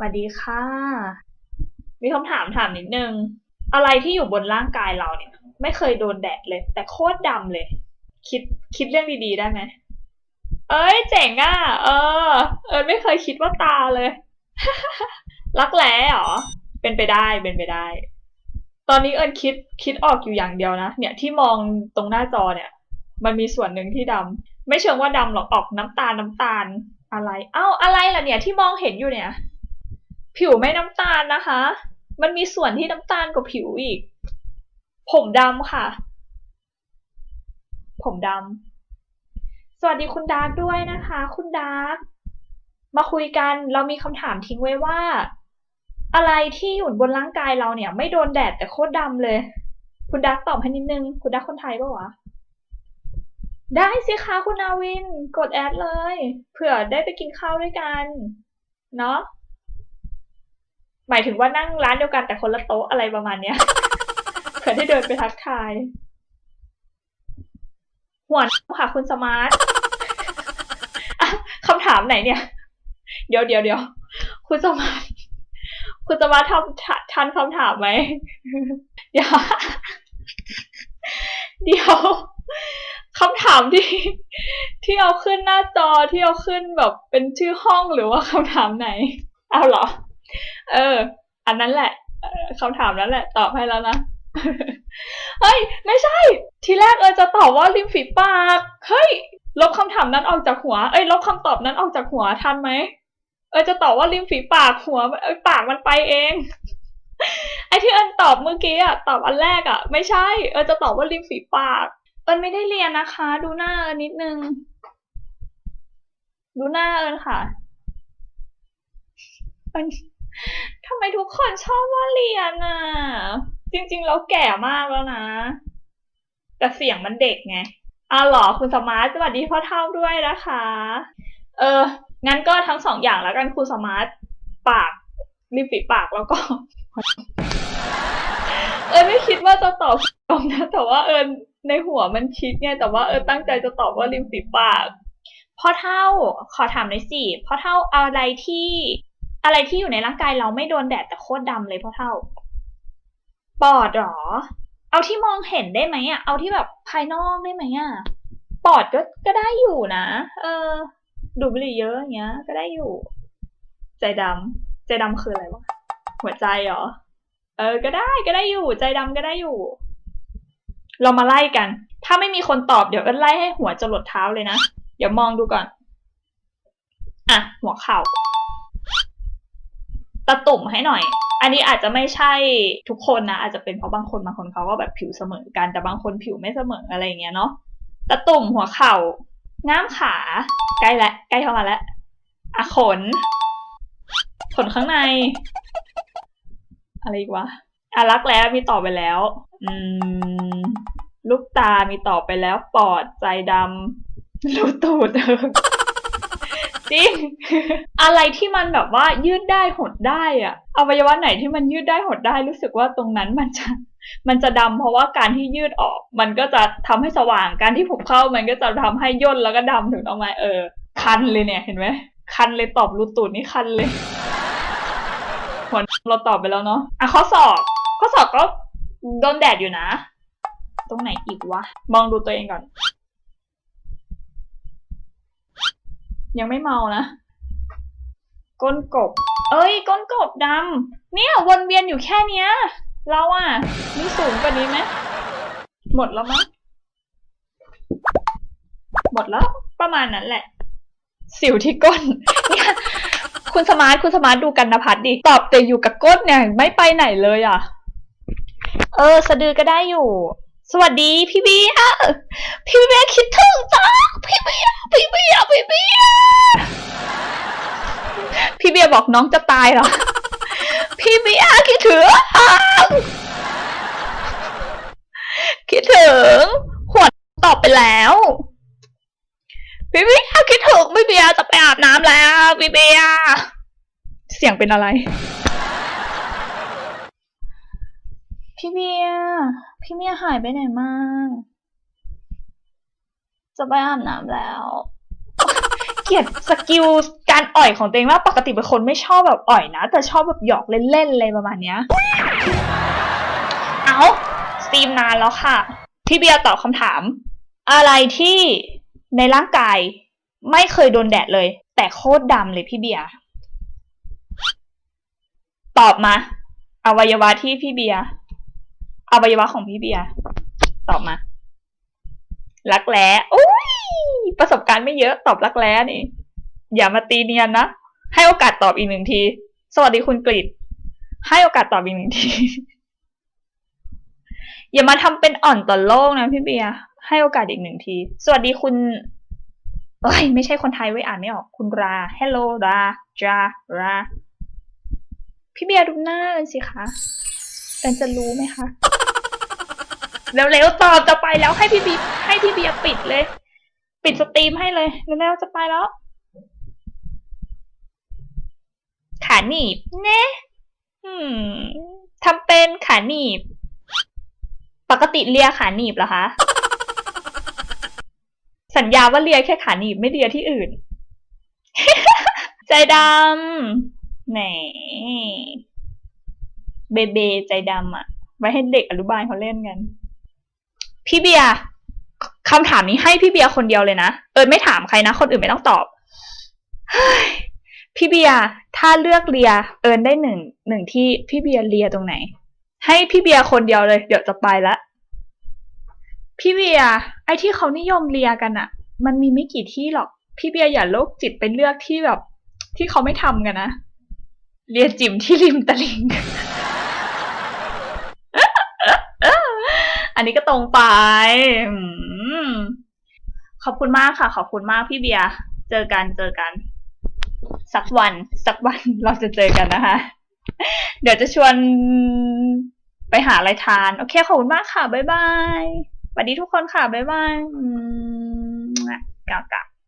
สวัสดีค่ะ มีคำถามถามนิดนึง อะไรที่อยู่บนร่างกายเราเนี่ย ไม่เคยโดนแดดเลย แต่โคตรดำเลย คิดคิดเรื่องดีๆได้ไหม เอ้ยเจ๋งอะ เออ เออ ไม่เคยคิดว่าตาเลย รักแร้เหรอ เป็นไปได้เป็นไปได้ ตอนนี้เอิญคิดคิดออกอยู่อย่างเดียวนะ เนี่ยที่มองตรงหน้าจอเนี่ย มันมีส่วนหนึ่งที่ดำไม่เชิงว่าดำหรอกออกน้ำตาลน้ำตาลอะไร เอ้าอะไรล่ะเนี่ยที่มองเห็นอยู่เนี่ย ผิวไม่น้ำตาลนะคะ มันมีส่วนที่น้ำตาลกว่าผิวอีก ผมดำค่ะ ผมดำสวัสดีคุณดาร์กด้วยนะคะ คุณดาร์กมาคุยกันเรามีคำถามทิ้งไว้ว่า อะไรที่อยู่บนร่างกายเราเนี่ย ไม่โดนแดดแต่โคตรดำเลย คุณดาร์กตอบให้นิดนึง คุณดาร์กคนไทยปะวะได้สิคะคุณนาวิน กดแอดเลย เผื่อได้ไปกินข้าวด้วยกัน เนาะ หมายถึงว่านั่งร้านเดียวกันแต่คนละโต๊ะอะไรประมาณเนี้ยเผื่อได้เดินไปทักทาย หัวค่ะคุณสมาร์ทคำถามไหนเนี่ย เดี๋ยวเดี๋ยวเดี๋ยวคุณสมาร์ทคุณสมาร์ททำทัทันคำถามไหมเดี๋ยวเดี๋ยวคำถามที่ที่เอาขึ้นหน้าจอที่เอาขึ้นแบบเป็นชื่อห้องหรือว่าคำถามไหน เอาเหรอ เออ อันนั้นแหละคำถามนั้นแหละ ตอบให้แล้วนะ เฮ้ย ไม่ใช่ ทีแรกเออจะตอบว่าริมฝีปาก เฮ้ย ลบคำถามนั้นออกจากหัว เอ้ย ลบคำตอบนั้นออกจากหัวทันไหม เออจะตอบว่าริมฝีปากหัวเอ้ปากมันไปเอง ไอที่เอิญตอบเมื่อกี้อะตอบอันแรกอะไม่ใช่ เออจะตอบว่าริมฝีปากเอิญไม่ได้เรียนนะคะ ดูหน้าเอิญนิดนึง ดูหน้าเอิญค่ะเอิญ ทำไมทุกคนชอบว่าเรียนอะ จริงๆเราแก่มากแล้วนะ แต่เสียงมันเด็กไงอ้าวหรอคุณสมาร์ทสวัสดีพ่อเท่าด้วยนะคะ เออ งั้นก็ทั้งสองอย่างแล้วกันคุณสมาร์ทปากริมฝีปากแล้วก็ เอิญไม่คิดว่าจะตอบตรงนะแต่ว่าเอิญในหัวมันคิดไงแต่ว่าเอิญตั้งใจจะตอบว่าริมฝีปากพ่อเท่าขอถามหน่อยสิพ่อเท่าอะไรที่ อะไรที่อยู่ในร่างกายเราไม่โดนแดดแต่โคตรดำเลยพ่อเท่า ปอดหรอ เอาที่มองเห็นได้ไหมอะ เอาที่แบบภายนอกได้ไหมอะ ปอดก็ก็ได้อยู่นะ เออ ดูดบุหรี่เยอะอย่างเงี้ย ก็ได้อยู่ ใจดำใจดำคืออะไรวะ หัวใจเหรอ เออ ก็ได้ก็ได้อยู่ ใจดำก็ได้อยู่ เรามาไล่กัน ถ้าไม่มีคนตอบเดี๋ยวเอิ้นไล่ให้หัวจะหลดเท้าเลยนะ เดี๋ยวมองดูก่อน อะ หัวเข่า ตะตุ่มให้หน่อย อันนี้อาจจะไม่ใช่ทุกคนนะ อาจจะเป็นเพราะบางคนบางคนเขาก็แบบผิวเสมอกัน แต่บางคนผิวไม่เสมออะไรเงี้ยเนาะ ตะตุ่มหัวเข่าง่ามขา ใกล้แล้วใกล้เข้ามาแล้วอะขน ขนข้างใน อะไรอีกวะอะรักแล้วมีตอบไปแล้ว อืม ลูกตามีตอบไปแล้ว ปอดใจดำรูตูดเออ จริง อะไรที่มันแบบว่ายืดได้หดได้อะอวัยวะไหนที่มันยืดได้หดได้รู้สึกว่าตรงนั้นมันจะมันจะดำเพราะว่าการที่ยืดออก มันก็จะทำให้สว่างการที่ผมเข้ามันก็จะทำให้ย่นแล้วก็ดำถึงออกมาเออ คันเลยเนี่ยเห็นไหมคันเลยตอบรูตูดนี่คันเลยหัวเราตอบไปแล้วเนาะอะข้อสอบข้อสอบก็โดนแดดอยู่นะ ตรงไหนอีกวะ มองดูตัวเองก่อน ยังไม่เมานะ ก้นกบ เอ้ย ก้นกบดำเนี่ยวนเวียนอยู่แค่เนี้ย เราอะมีสูงกว่านี้ไหมหมดแล้วมั้งหมดแล้ว ประมาณนั้นแหละ สิวที่ก้นเนี่ยคุณสมาร์ทคุณสมาร์ทดูกันนภัสดิตอบแต่อยู่กับก้นเนี่ย ไม่ไปไหนเลยอะ เออ สะดือก็ได้อยู่ สวัสดีพี่เบียพี่เบียคิดถึงจังพี่เบียพี่เบียพี่เบียพี่เบียบอกน้องจะตายเหรอ พี่เบียคิดถึง คิดถึงหัวตอบไปแล้ว พี่เบียคิดถึงพี่เบียจะไปอาบน้ำแล้ว พี่เบียเสียงเป็นอะไร พี่เบีย พี่เบียหายไปไหนมาจะไปอาบน้ำแล้ว เกลียดสกิลการอ่อยของตัวเองมากปกติเป็นคนไม่ชอบแบบอ่อยนะ แต่ชอบแบบหยอกเล่นๆอะไรประมาณเนี้ย เอาสตรีมนานแล้วค่ะ พี่เบียร์ตอบคำถาม อะไรที่ในร่างกายไม่เคยโดนแดดเลย แต่โคตรดำเลยพี่เบียร์ตอบมา อวัยวะที่พี่เบียร์ อวัยวะของพี่เบียร์ตอบมา รักแร้อุ้ยประสบการณ์ไม่เยอะตอบรักแร้นี่ อย่ามาตีเนียนนะ ให้โอกาสตอบอีกหนึ่งที สวัสดีคุณกริดให้โอกาสตอบอีกหนึ่งที อย่ามาทำเป็นอ่อนต่อโลกนะพี่เบียร์ให้โอกาสอีกหนึ่งที สวัสดีคุณเอ้ยไม่ใช่คนไทยไว้อ่านไม่ออก คุณรา hello ราจารา พี่เบียร์ดูหน้าเอิญสิคะ เอิญจะรู้ไหมคะเร็วๆตอบจะไปแล้วให้พี่บีให้พี่เบียร์ปิดเลย ปิดสตรีมให้เลยเร็วๆจะไปแล้วขาหนีบเนะอืมทำเป็นขาหนีบ ปกติเลียขาหนีบเหรอคะสัญญาว่าเลียแค่ขาหนีบไม่เลียที่อื่น ใจดำแหน เบเบใจดำอะไว้ให้เด็กอนุบาลเขาเล่นกัน พี่เบียร์คำถามนี้ให้พี่เบียร์คนเดียวเลยนะ เอิญไม่ถามใครนะ คนอื่นไม่ต้องตอบ พี่เบียร์ถ้าเลือกเลีย เอิญได้หนึ่งหนึ่งที่พี่เบียร์เลียตรงไหน ให้พี่เบียร์คนเดียวเลย เดี๋ยวจะไปละ พี่เบียร์ไอ้ที่เขานิยมเลียกันอะมันมีไม่กี่ที่หรอก พี่เบียร์อย่าโรคจิตไปเลือกที่แบบ ที่เขาไม่ทำกันนะ เลียจิ๋มที่ริมตะลิง อันนี้ก็ตรงไปขอบคุณมากค่ะ ขอบคุณมากพี่เบียร์เจอกันเจอกัน สักวัน สักวันเราจะเจอกันนะคะ เดี๋ยวจะชวนไปหาอะไรทาน โอเค ขอบคุณมากค่ะ บ๊ายบายสวัสดีทุกคนค่ะ บ๊ายบายอืมกล่าวกล่าว